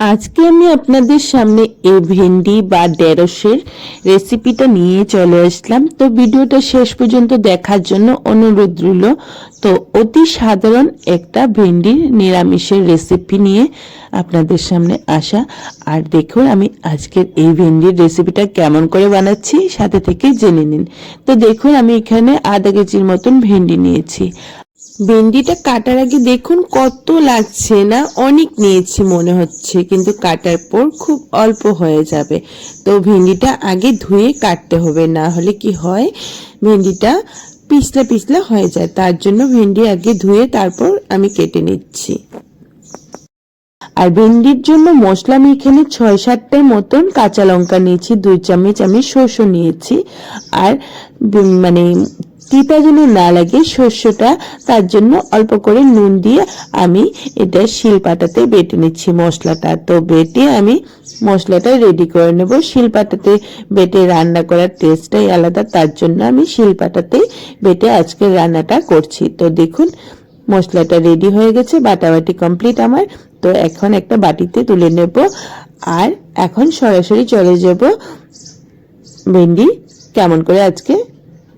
আজকে আমি আপনাদের সামনে এই ভেন্ডি বা ঢেঁড়সের রেসিপিটা নিয়ে চলে আসলাম। তো ভিডিওটা শেষ পর্যন্ত দেখার জন্য অনুরোধ রইল। তো অতি সাধারণ একটা ভেন্ডির নিরামিষের রেসিপি নিয়ে আপনাদের সামনে আসা। আর দেখুন, আমি আজকের এই ভেন্ডির রেসিপিটা কেমন করে বানাচ্ছি, সাথে থেকে জেনে নিন। তো দেখুন, আমি এখানে আধা কেজির মতন ভেন্ডি নিয়েছি। ভেন্ডিটা কাটার আগে দেখুন কত লাগছে না, অনেক নিয়েছি মনে হচ্ছে, কিন্তু কাটার পর খুব অল্প হয়ে যাবে। তো ভেন্ডিটা আগে ধুয়ে কাটতে হবে, না হলে কি হয়, ভেন্ডিটা পিছলা পিছলা হয়ে যায়। তার জন্য ভেন্ডি আগে ধুয়ে তারপর আমি কেটে নিচ্ছি। আর ভেন্ডির জন্য মশলা আমি এখানে ছয় সাতটার মতন কাঁচা লঙ্কা নিয়েছি, দুই চামচ আমি শস্য নিয়েছি। আর মানে তিতা যেন না লাগে শস্যটা, তার জন্য অল্প করে নুন দিয়ে আমি এটা শিলপাটাতে বেটে নিচ্ছি মশলাটা। তো বেটে আমি মশলাটা রেডি করে নেব। শিলপাটাতে বেটে রান্না করার টেস্টটাই আলাদা, তার জন্য আমি শিলপাটাতেই বেটে আজকে রান্নাটা করছি। তো দেখুন, মশলাটা রেডি হয়ে গেছে, বাটাবাটি কমপ্লিট আমার। তো এখন একটা বাটিতে তুলে নেব। আর এখন সরাসরি চলে যাব। ভেন্ডি কেমন করে আজকে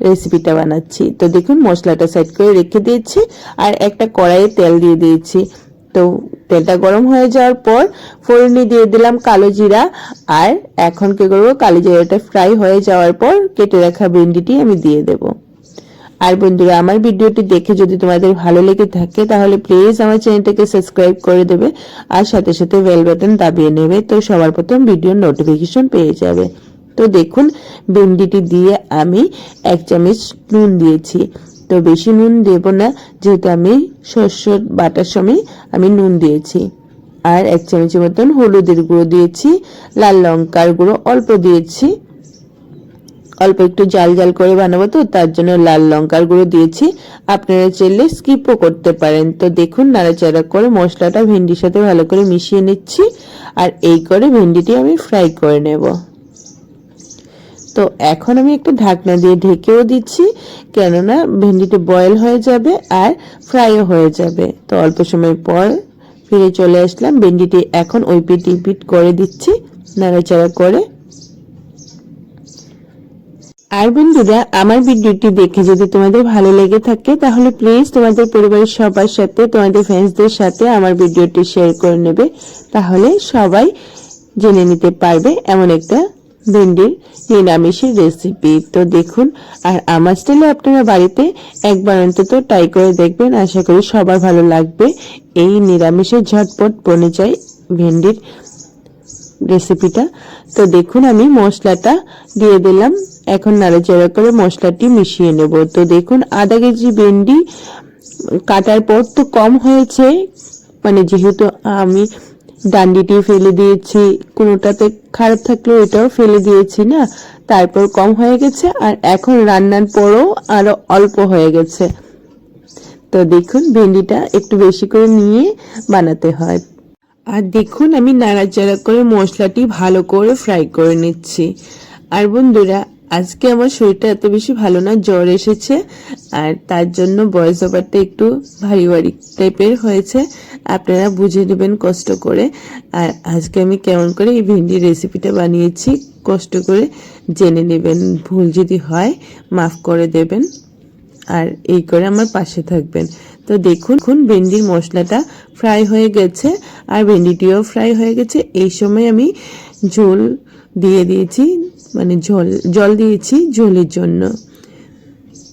রেসিপিটা বানাচ্ছি। তো দেখুন, মশলাটা সাইড করে রেখে দিয়েছি, আর একটা কড়াইয়ে তেল দিয়ে দিয়েছি। তো তেলটা গরম হয়ে যাওয়ার পর ফোড়নি দিয়ে দিলাম কালো জিরা, আর এখন কি করব, কালো জিরাটা ফ্রাই হয়ে যাওয়ার পর কেটে রাখা ভেন্ডিটি আমি দিয়ে দেবো। আর বন্ধুরা, আমার ভিডিওটি দেখে যদি তোমাদের ভালো লেগে থাকে, তাহলে প্লিজ আমার চ্যানেলটাকে সাবস্ক্রাইব করে দেবে, আর সাথে সাথে বেল বাটন দাবিয়ে নেবে, তো সবার প্রথম ভিডিওর নোটিফিকেশন পেয়ে যাবে। তো দেখুন ভেন্ডিটি দিয়ে আমি এক চামচ নুন দিয়েছি। তো বেশি নুন দেব না, যেহেতু আমি শস্য বাটার সময় আমি নুন দিয়েছি। আর এক চামচের মতন হলুদের গুঁড়ো দিয়েছি, লাল লঙ্কার গুঁড়ো অল্প দিয়েছি। অল্প একটু জাল জাল করে বানাবো তো, তার জন্য লাল লঙ্কার গুঁড়ো দিয়েছি। আপনারা চাইলে স্কিপও করতে পারেন। তো দেখুন, নাড়াচাড়া করে মশলাটা ভেন্ডির সাথে ভালো করে মিশিয়ে নিচ্ছি। আর এই করে ভেন্ডিটি আমি ফ্রাই করে নেব। তো এখন আমি একটু ঢাকনা দিয়ে ঢেকেও দিচ্ছি, কেননা ভেন্ডিটি বয়েল হয়ে যাবে আর ফ্রাইও হয়ে যাবে। তো অল্প সময় পর ফিরে চলে আসলাম। ভেন্ডিটি এখন ওই পিট পিট করে দিচ্ছি, নাড়াচাড়া করে। আর বন্ধুরা, আমার ভিডিওটি দেখে যদি তোমাদের ভালো লেগে থাকে, তাহলে প্লিজ তোমাদের পরিবারের সবার সাথে, তোমাদের ফ্রেন্ডসদের সাথে আমার ভিডিওটি শেয়ার করে নেবে। তাহলে সবাই জেনে নিতে পারবে এমন একটা ভেন্ডির নিরামিষের রেসিপি তো দেখুন, আর আমার স্টাইলে আপনারা বাড়িতে একবার অন্তত ট্রাই করে দেখবেন। আশা করি সবার ভালো লাগবে। এই নিরামিষের ঝটপট বনে যায় ভেন্ডির রেসিপিটা তো দেখুন, আমি মশলাটা দিয়ে দিলাম। এখন নাড়াচাড়া করে মশলাটি মিশিয়ে নেব। তো দেখুন, আধা কেজি ভেন্ডি কাটার পর তো কম হয়েছে। মানে যেহেতু আমি ডান্ডিটি ফেলে দিয়েছি। কোনোটাতে খারাপ থাকলেও এটাও ফেলে দিয়েছি না। তারপর কম হয়ে গেছে আর এখন রান্নার পরও আরও অল্প হয়ে গেছে। তো দেখুন, ভেন্ডিটা একটু বেশি করে নিয়ে বানাতে হয়। আর দেখুন, আমি নাড়াচাড়া করে মশলাটি ভালো করে ফ্রাই করে নিচ্ছি। আর বন্ধুরা আজকে আমার শরীরটা এত বেশি ভালো না, জ্বর এসেছে। আর তার জন্য ভয়েস ওভারটা একটু ভারী ভারী টাইপের হয়েছে। আপনারা বুঝে নেবেন কষ্ট করে। আর আজকে আমি কেমন করে এই ভেন্ডির রেসিপিটা বানিয়েছি, কষ্ট করে জেনে নেবেন। ভুল যদি হয়, মাফ করে দেবেন। আর এই করে আমার পাশে থাকবেন। তো দেখুন, এখন ভেন্ডির মশলাটা ফ্রাই হয়ে গেছে। আর ভেন্ডিটিও ফ্রাই হয়ে গেছে। এই সময় আমি ঝোল দিয়ে দিয়েছি। মানে ঝোল জল দিয়েছি ঝোলের জন্য।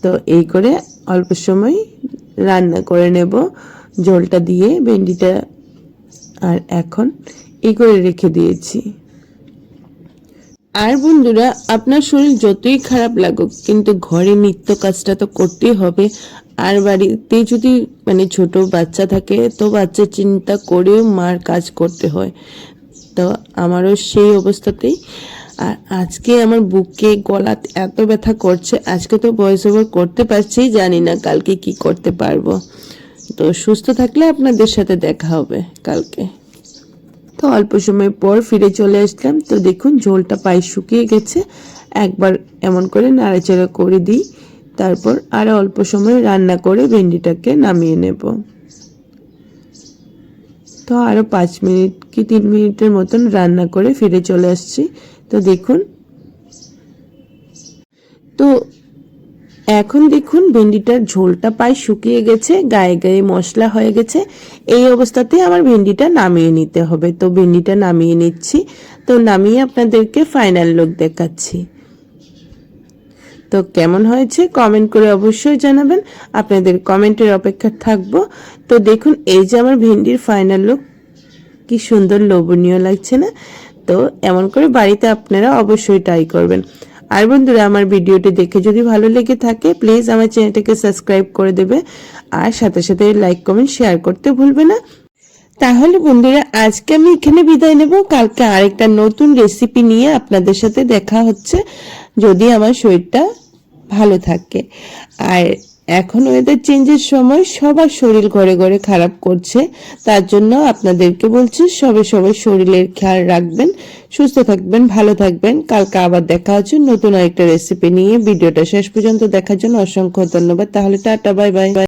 তো এই করে অল্প সময় রান্না করে নেব। জলটা দিয়ে ভেন্ডিটা আর এখন এই করে রেখে দিয়েছি। আর বন্ধুরা, আপনার শরীর যতই খারাপ লাগুক, কিন্তু ঘরে নিত্য কাজটা তো করতেই হবে। আর বাড়িতে যদি মানে ছোট বাচ্চা থাকে, তো বাচ্চা চিন্তা করেও মার কাজ করতে হয়। তো আমারও সেই অবস্থাতেই আর আজকে আমার বুকে, গলাত এত ব্যথা করছে, আজকে তো ভয়েস ওভার করতে পারছি, জানি না কালকে কি করতে পারব। তো সুস্থ থাকলে আপনাদের সাথে দেখা হবে কালকে। তো অল্প সময় পর ফিরে চলে আসলাম। তো দেখুন, ঝোলটা পায়ে শুকিয়ে গেছে। একবার এমন করে নাড়াচাড়া করে দিই। তারপর আরও অল্প সময় রান্না করে ভেন্ডিটাকে নামিয়ে নেব। তো আরও পাঁচ মিনিট কি তিন মিনিটের মতন রান্না করে ফিরে চলে আসছি। তো দেখুন। তো এখন দেখুন ভেন্ডিটার ঝোলটা প্রায় শুকিয়ে গেছে, গায়ে গায়ে মশলা হয়ে গেছে। এই অবস্থাতে আমার ভেন্ডিটা নামিয়ে নিতে হবে। তো ভেন্ডিটা নামিয়ে নিচ্ছি। তো নামিয়ে আপনাদেরকে ফাইনাল লুক দেখাচ্ছি। তো কেমন হয়েছে কমেন্ট করে অবশ্যই জানাবেন। আপনাদের কমেন্টের অপেক্ষা থাকব। তো দেখুন, এই যে আমার ভেন্ডির ফাইনাল লুক কি সুন্দর লোভনীয় লাগছে না? তো এমন করে বাড়িতে আপনারা অবশ্যই ট্রাই করবেন। আর বন্ধুরা, আমার ভিডিওটি দেখে যদি ভালো লেগে থাকে প্লিজ আমার চ্যানেলটাকে সাবস্ক্রাইব করে দেবে। আর সাথে সাথে লাইক কমেন্ট শেয়ার করতে ভুলবে না। তাহলে বন্ধুরা, আজকে আমি এখানে বিদায় নেব। কালকে আরেকটা নতুন রেসিপি নিয়ে আপনাদের সাথে দেখা হচ্ছে। যদি আমার শরীরটা ভালো থাকে। আর এখন ওয়েদার চেঞ্জের সময় সবার শরীর ঘরে ঘরে খারাপ করছে। তার জন্য আপনাদেরকে বলছি, সবে সবাই শরীরের খেয়াল রাখবেন, সুস্থ থাকবেন, ভালো থাকবেন। কালকে আবার দেখা হচ্ছে নতুন আরেকটা রেসিপি নিয়ে। ভিডিওটা শেষ পর্যন্ত দেখার জন্য অসংখ্য ধন্যবাদ। তাহলে টাটা, বাই বাই।